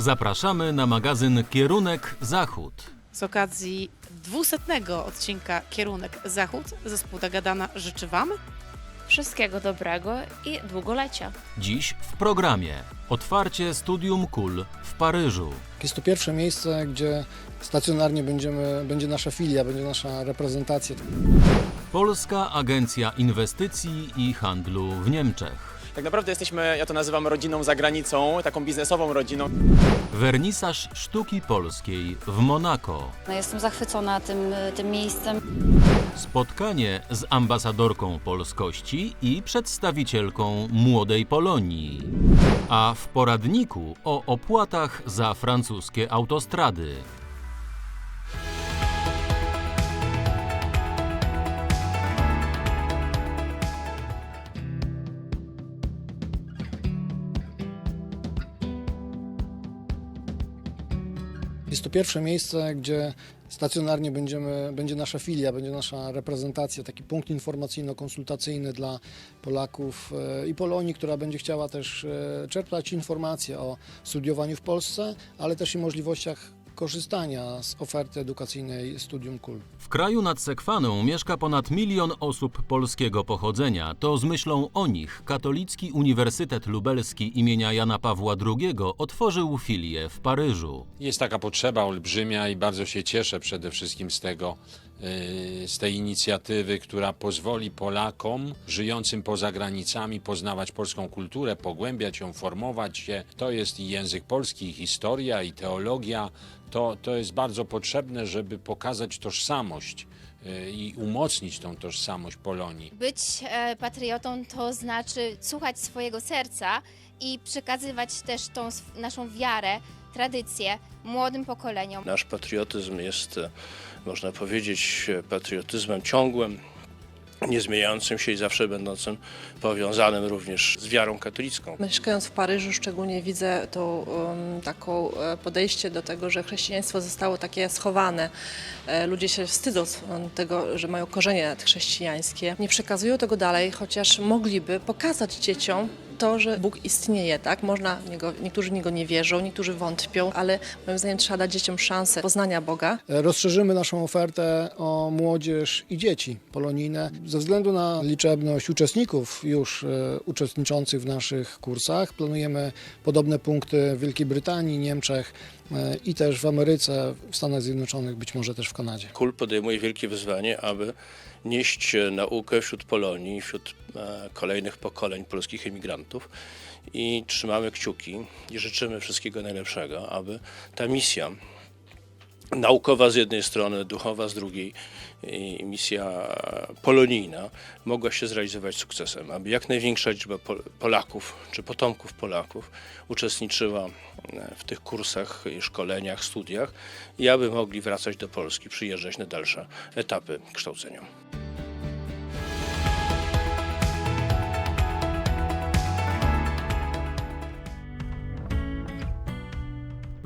Zapraszamy na magazyn Kierunek Zachód. Z okazji 200 odcinka Kierunek Zachód zespół Dagadana życzy Wam Wszystkiego dobrego i długolecia. Dziś w programie Otwarcie Studium Kul w Paryżu. Jest to pierwsze miejsce, gdzie stacjonarnie będziemy, będzie nasza filia, będzie nasza reprezentacja. Polska Agencja Inwestycji i Handlu w Niemczech. Tak naprawdę jesteśmy, ja to nazywam rodziną za granicą, taką biznesową rodziną. Wernisaż sztuki polskiej w Monako. No, Jestem zachwycona tym, tym miejscem. Spotkanie z ambasadorką polskości i przedstawicielką młodej Polonii. A w poradniku o opłatach za francuskie autostrady. Jest to pierwsze miejsce, gdzie stacjonarnie będziemy, będzie nasza filia, będzie nasza reprezentacja, taki punkt informacyjno-konsultacyjny dla Polaków e, i Polonii, która będzie chciała też e, czerpać informacje o studiowaniu w Polsce, ale też i możliwościach korzystania z oferty edukacyjnej Studium KUL. W kraju nad Sekwaną mieszka ponad milion osób polskiego pochodzenia. To z myślą o nich Katolicki Uniwersytet Lubelski imienia Jana Pawła II otworzył filię w Paryżu. Jest taka potrzeba olbrzymia i bardzo się cieszę przede wszystkim z tego, z tej inicjatywy, która pozwoli Polakom żyjącym poza granicami poznawać polską kulturę, pogłębiać ją, formować się. To jest i język polski, i historia, i teologia. To, to jest bardzo potrzebne, żeby pokazać tożsamość yy, i umocnić tą tożsamość Polonii. Być e, patriotą to znaczy słuchać swojego serca i przekazywać też tą naszą wiarę, tradycję młodym pokoleniom. Nasz patriotyzm jest, e, można powiedzieć, patriotyzmem ciągłym, niezmieniającym się i zawsze będącym powiązanym również z wiarą katolicką. Mieszkając w Paryżu szczególnie widzę to um, taką e, podejście do tego, że chrześcijaństwo zostało takie schowane. E, Ludzie się wstydzą um, tego, że mają korzenie chrześcijańskie. Nie przekazują tego dalej, chociaż mogliby pokazać dzieciom to, że Bóg istnieje, tak? Można w niego, niektórzy w niego nie wierzą, niektórzy wątpią, ale moim zdaniem trzeba dać dzieciom szansę poznania Boga. E, Rozszerzymy naszą ofertę o młodzież i dzieci polonijne. Ze względu na liczebność uczestników już e, uczestniczących w naszych kursach, planujemy podobne punkty w Wielkiej Brytanii, Niemczech e, i też w Ameryce, w Stanach Zjednoczonych, być może też w Kanadzie. KUL podejmuje wielkie wyzwanie, aby nieść e, naukę wśród Polonii, wśród e, kolejnych pokoleń polskich emigrantów i trzymamy kciuki i życzymy wszystkiego najlepszego, aby ta misja naukowa z jednej strony, duchowa z drugiej i misja polonijna mogła się zrealizować sukcesem, aby jak największa liczba Pol- Polaków czy potomków Polaków uczestniczyła e, w tych kursach, szkoleniach, studiach i aby mogli wracać do Polski, przyjeżdżać na dalsze etapy kształcenia.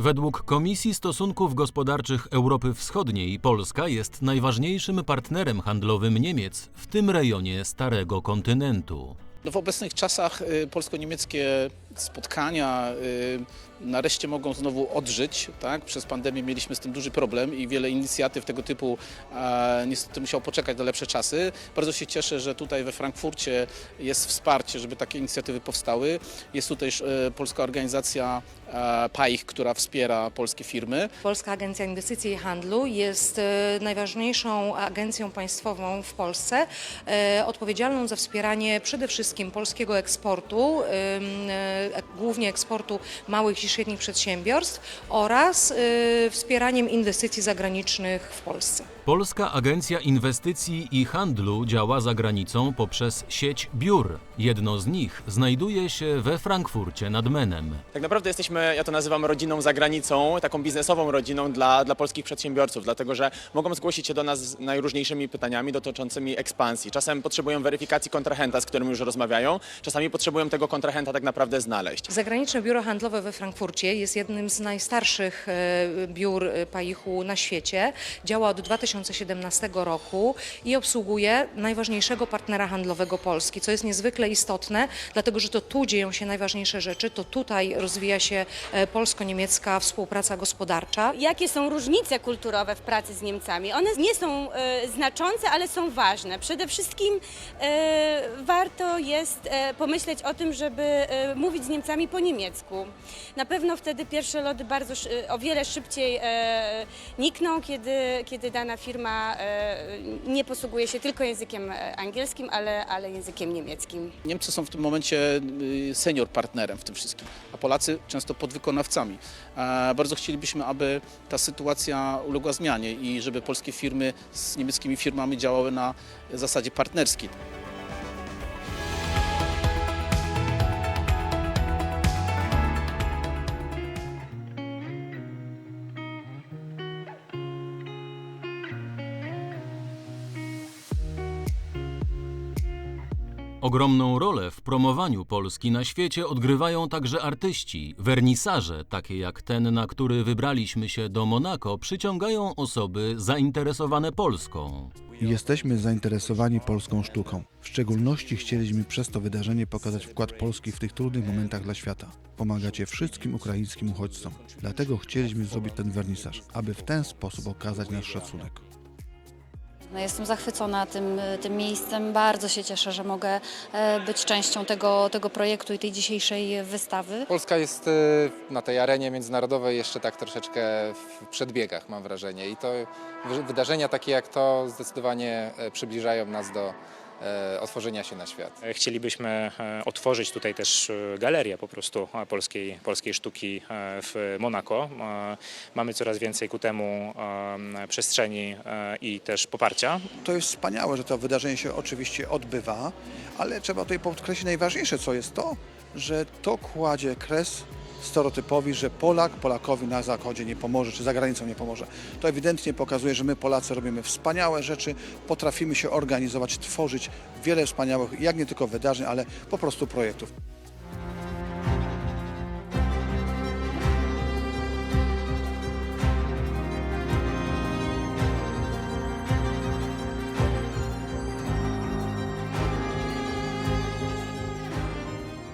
Według Komisji Stosunków Gospodarczych Europy Wschodniej Polska jest najważniejszym partnerem handlowym Niemiec w tym rejonie Starego Kontynentu. No w obecnych czasach y, polsko-niemieckie spotkania y, nareszcie mogą znowu odżyć. Tak? Przez pandemię mieliśmy z tym duży problem i wiele inicjatyw tego typu niestety musiało poczekać na lepsze czasy. Bardzo się cieszę, że tutaj we Frankfurcie jest wsparcie, żeby takie inicjatywy powstały. Jest tutaj e, polska organizacja PAIH, która wspiera polskie firmy. Polska Agencja Inwestycji i Handlu jest e, najważniejszą agencją państwową w Polsce, odpowiedzialną za wspieranie przede wszystkim polskiego eksportu, głównie eksportu małych i średnich przedsiębiorstw oraz e, wspieraniem inwestycji zagranicznych w Polsce. Polska Agencja Inwestycji i Handlu działa za granicą poprzez sieć biur. Jedno z nich znajduje się we Frankfurcie nad Menem. Tak naprawdę jesteśmy, ja to nazywam rodziną za granicą, taką biznesową rodziną dla, dla polskich przedsiębiorców, dlatego że mogą zgłosić się do nas z najróżniejszymi pytaniami dotyczącymi ekspansji. Czasem potrzebują weryfikacji kontrahenta, z którym już rozmawiają, czasami potrzebują tego kontrahenta tak naprawdę znać. Odnaleźć. Zagraniczne Biuro Handlowe we Frankfurcie jest jednym z najstarszych e, biur e, Paichu na świecie. Działa od 2017 roku i obsługuje najważniejszego partnera handlowego Polski, co jest niezwykle istotne, dlatego że to tu dzieją się najważniejsze rzeczy, to tutaj rozwija się e, polsko-niemiecka współpraca gospodarcza. Jakie są różnice kulturowe w pracy z Niemcami? One nie są znaczące, ale są ważne. Przede wszystkim warto jest pomyśleć o tym, żeby mówić z Niemcami po niemiecku. Na pewno wtedy pierwsze lody bardzo o wiele szybciej e, nikną, kiedy, kiedy dana firma e, nie posługuje się tylko językiem e, angielskim, ale, ale językiem niemieckim. Niemcy są w tym momencie y, senior partnerem w tym wszystkim, a Polacy często podwykonawcami. E, Bardzo chcielibyśmy, aby ta sytuacja uległa zmianie i żeby polskie firmy z niemieckimi firmami działały na zasadzie partnerskiej. Ogromną rolę w promowaniu Polski na świecie odgrywają także artyści. Wernisarze, takie jak ten, na który wybraliśmy się do Monako, przyciągają osoby zainteresowane Polską. Jesteśmy zainteresowani polską sztuką. W szczególności chcieliśmy przez to wydarzenie pokazać wkład Polski w tych trudnych momentach dla świata. Pomagacie wszystkim ukraińskim uchodźcom. Dlatego chcieliśmy zrobić ten wernisaż, aby w ten sposób okazać nasz szacunek. No, jestem zachwycona tym, tym miejscem. Bardzo się cieszę, że mogę e, być częścią tego, tego projektu i tej dzisiejszej wystawy. Polska jest e, na tej arenie międzynarodowej jeszcze tak troszeczkę w przedbiegach, mam wrażenie. I to wy- wydarzenia takie jak to zdecydowanie e, przybliżają nas do otworzenia się na świat. Chcielibyśmy e, otworzyć tutaj też e, galerię po prostu e, polskiej, polskiej sztuki e, w Monako. E, Mamy coraz więcej ku temu e, przestrzeni e, i też poparcia. To jest wspaniałe, że to wydarzenie się oczywiście odbywa, ale trzeba tutaj podkreślić najważniejsze, co jest to, że to kładzie kres stereotypowi, że Polak Polakowi na zachodzie nie pomoże, czy za granicą nie pomoże. To ewidentnie pokazuje, że my Polacy robimy wspaniałe rzeczy, potrafimy się organizować, tworzyć wiele wspaniałych, jak nie tylko wydarzeń, ale po prostu projektów.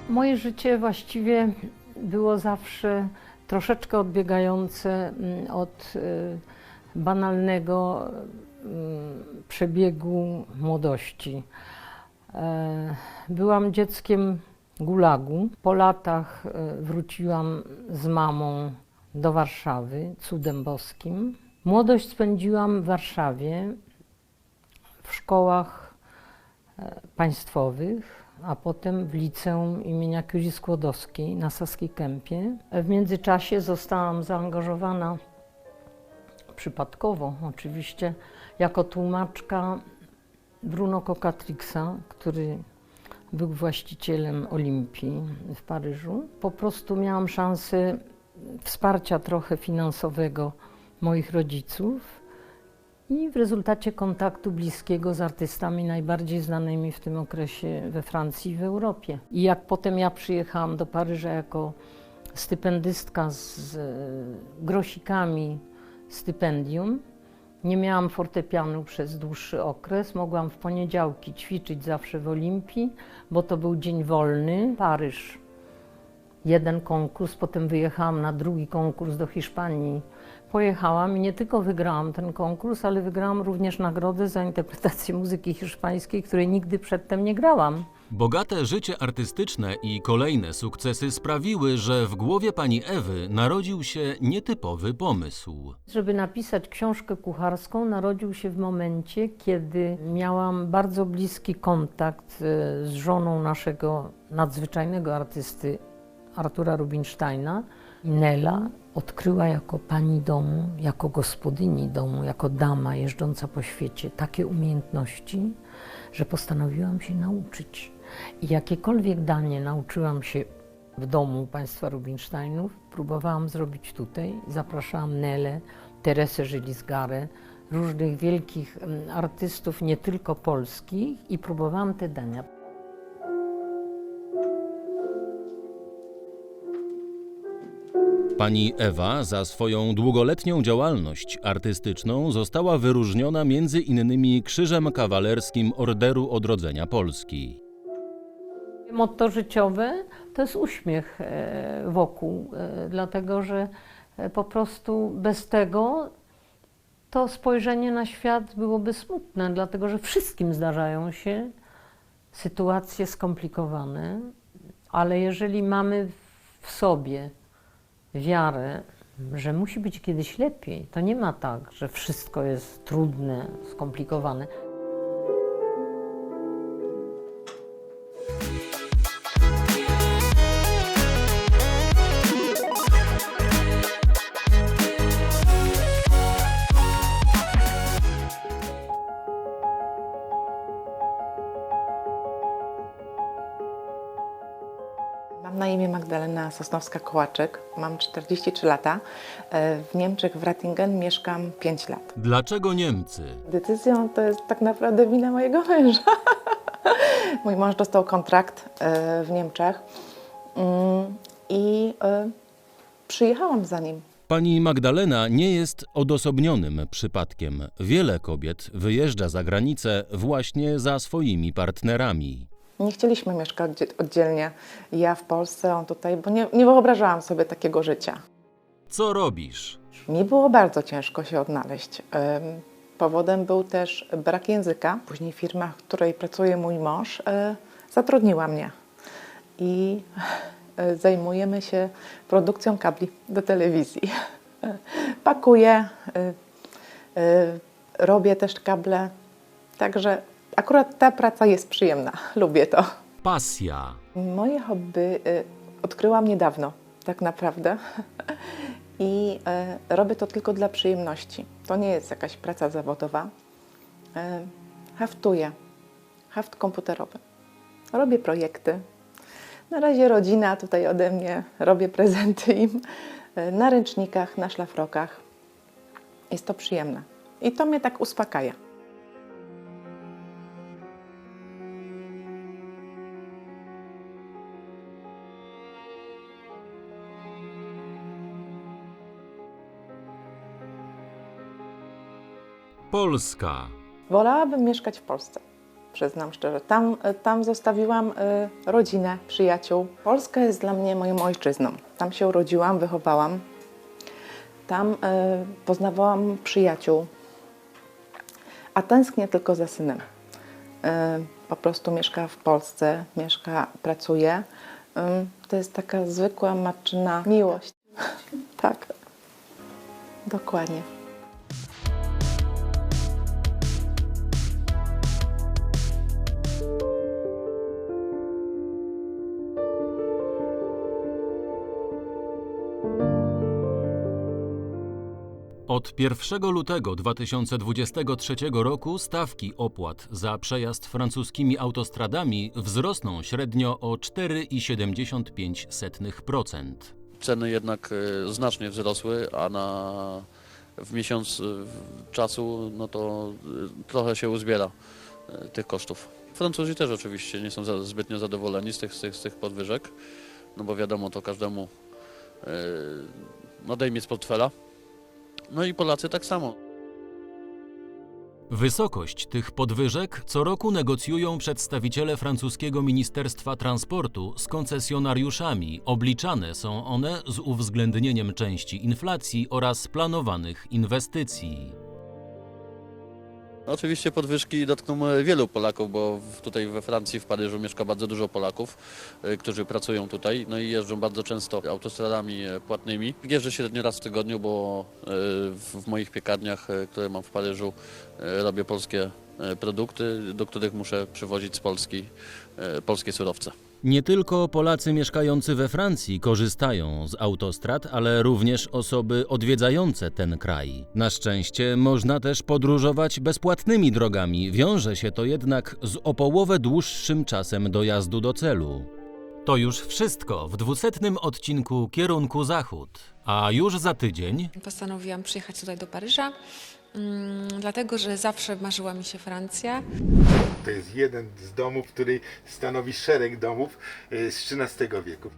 Moje życie właściwie było zawsze troszeczkę odbiegające mm, od y, banalnego mm, przebiegu młodości. E, Byłam dzieckiem gulagu. Po latach e, wróciłam z mamą do Warszawy, cudem boskim. Młodość spędziłam w Warszawie, w szkołach e, państwowych, a potem w liceum imienia Kiuzi Skłodowskiej na Saskiej Kępie. W międzyczasie zostałam zaangażowana przypadkowo oczywiście jako tłumaczka Bruno Kokatrixa, który był właścicielem Olimpii w Paryżu. Po prostu miałam szansę wsparcia trochę finansowego moich rodziców i w rezultacie kontaktu bliskiego z artystami najbardziej znanymi w tym okresie we Francji i w Europie. I jak potem ja przyjechałam do Paryża jako stypendystka z grosikami stypendium, nie miałam fortepianu przez dłuższy okres. Mogłam w poniedziałki ćwiczyć zawsze w Olimpii, bo to był dzień wolny. Paryż. Jeden konkurs, potem wyjechałam na drugi konkurs do Hiszpanii. Pojechałam i nie tylko wygrałam ten konkurs, ale wygrałam również nagrodę za interpretację muzyki hiszpańskiej, której nigdy przedtem nie grałam. Bogate życie artystyczne i kolejne sukcesy sprawiły, że w głowie pani Ewy narodził się nietypowy pomysł. Żeby napisać książkę kucharską, narodził się w momencie, kiedy miałam bardzo bliski kontakt e, z żoną naszego nadzwyczajnego artysty Artura Rubinsteina. Nela odkryła jako pani domu, jako gospodyni domu, jako dama jeżdżąca po świecie takie umiejętności, że postanowiłam się nauczyć. I jakiekolwiek danie nauczyłam się w domu państwa Rubinsteinów, próbowałam zrobić tutaj. Zapraszałam Nelę, Teresę Żylisgarę, różnych wielkich mm, artystów, nie tylko polskich i próbowałam te dania. Pani Ewa za swoją długoletnią działalność artystyczną została wyróżniona między innymi Krzyżem Kawalerskim Orderu Odrodzenia Polski. Motto życiowe to jest uśmiech e, wokół, e, dlatego że e, po prostu bez tego to spojrzenie na świat byłoby smutne, dlatego że wszystkim zdarzają się sytuacje skomplikowane, ale jeżeli mamy w sobie wiarę, że musi być kiedyś lepiej, to nie ma tak, że wszystko jest trudne, skomplikowane. Na imię Magdalena Sosnowska-Kołaczyk, mam 43 lata. E, W Niemczech, w Ratingen mieszkam 5 lat. Dlaczego Niemcy? Decyzją to jest tak naprawdę wina mojego męża. Mój mąż dostał kontrakt e, w Niemczech Mm, i e, przyjechałam za nim. Pani Magdalena nie jest odosobnionym przypadkiem. Wiele kobiet wyjeżdża za granicę właśnie za swoimi partnerami. Nie chcieliśmy mieszkać oddzie- oddzielnie, ja w Polsce, on tutaj, bo nie, nie wyobrażałam sobie takiego życia. Co robisz? Mi było bardzo ciężko się odnaleźć. Em, Powodem był też brak języka. Później firma, w której pracuje mój mąż, e, zatrudniła mnie. I e, zajmujemy się produkcją kabli do telewizji. Pakuję, e, robię też kable. Także akurat ta praca jest przyjemna. Lubię to. Pasja. Moje hobby y, odkryłam niedawno, tak naprawdę. I y, robię to tylko dla przyjemności. To nie jest jakaś praca zawodowa. Y, haftuję. Haft komputerowy. Robię projekty. Na razie rodzina tutaj ode mnie, robię prezenty im y, na ręcznikach, na szlafrokach. Jest to przyjemne. I to mnie tak uspokaja. Polska. Wolałabym mieszkać w Polsce, przyznam szczerze. Tam, tam zostawiłam y, rodzinę, przyjaciół. Polska jest dla mnie moją ojczyzną. Tam się urodziłam, wychowałam. Tam y, poznawałam przyjaciół. A tęsknię tylko za synem. Y, po prostu mieszka w Polsce, mieszka, pracuje. To jest taka zwykła matczyna miłość. tak, dokładnie. Od 1 lutego 2023 roku stawki opłat za przejazd francuskimi autostradami wzrosną średnio o 4,75%. Ceny jednak e, znacznie wzrosły, a na, w miesiąc e, czasu no to e, trochę się uzbiera tych kosztów. Francuzi też oczywiście nie są zbytnio zadowoleni z tych, z, tych, z tych podwyżek, no bo wiadomo, to każdemu e, nadejmie z portfela. No i Polacy tak samo. Wysokość tych podwyżek co roku negocjują przedstawiciele francuskiego Ministerstwa Transportu z koncesjonariuszami. Obliczane są one z uwzględnieniem części inflacji oraz planowanych inwestycji. Oczywiście podwyżki dotkną e, wielu Polaków, bo tutaj we Francji, w Paryżu mieszka bardzo dużo Polaków, e, którzy pracują tutaj, no i jeżdżą bardzo często autostradami e, płatnymi. Jeżdżę średnio raz w tygodniu, bo w moich piekarniach, które mam w Paryżu, robię polskie produkty, do których muszę przywozić z Polski polskie surowce. Nie tylko Polacy mieszkający we Francji korzystają z autostrad, ale również osoby odwiedzające ten kraj. Na szczęście można też podróżować bezpłatnymi drogami, wiąże się to jednak z o połowę dłuższym czasem dojazdu do celu. To już wszystko w dwusetnym odcinku Kierunku Zachód. A już za tydzień Postanowiłam przyjechać tutaj do Paryża, mm, dlatego że zawsze marzyła mi się Francja. To jest jeden z domów, który stanowi szereg domów y, z XIII wieku.